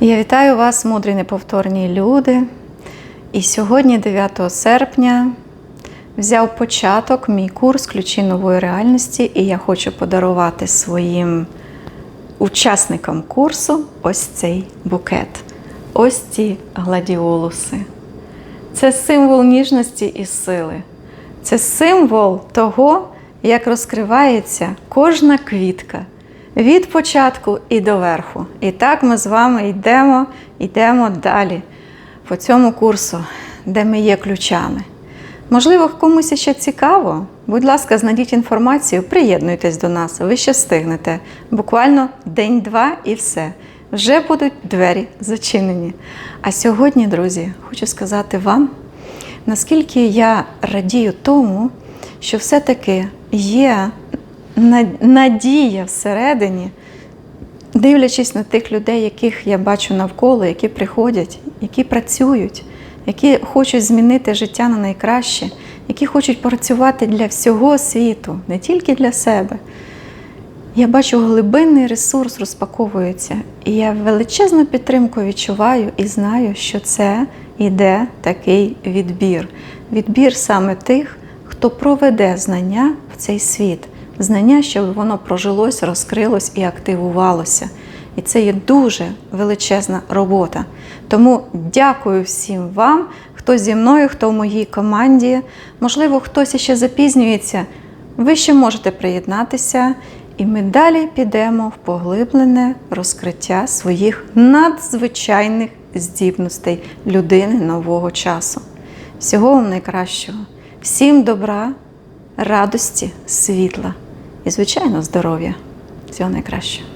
Я вітаю вас, мудрі неповторні люди. І сьогодні, 9 серпня, взяв початок мій курс ключі нової реальності, і я хочу подарувати своїм учасникам курсу ось цей букет. Ось ці гладіолуси. Це символ ніжності і сили. Це символ того, як розкривається кожна квітка від початку і до верху. І так ми з вами йдемо, йдемо далі по цьому курсу, де ми є ключами. Можливо, комусь ще цікаво. Будь ласка, знайдіть інформацію, приєднуйтесь до нас, ви ще встигнете. Буквально день-два і все. Вже будуть двері зачинені. А сьогодні, друзі, хочу сказати вам, наскільки я радію тому, що все-таки є надія всередині, дивлячись на тих людей, яких я бачу навколо, які приходять, які працюють, які хочуть змінити життя на найкраще, які хочуть працювати для всього світу, не тільки для себе. Я бачу, глибинний ресурс розпаковується, і я величезну підтримку відчуваю і знаю, що це іде такий відбір. Відбір саме тих, хто проведе знання в цей світ, знання, щоб воно прожилось, розкрилось і активувалося. І це є дуже величезна робота. Тому дякую всім вам, хто зі мною, хто в моїй команді. Можливо, хтось ще запізнюється. Ви ще можете приєднатися, і ми далі підемо в поглиблене розкриття своїх надзвичайних здібностей людини нового часу. Всього вам найкращого, всім добра, радості, світла і, звичайно, здоров'я. Всього найкращого.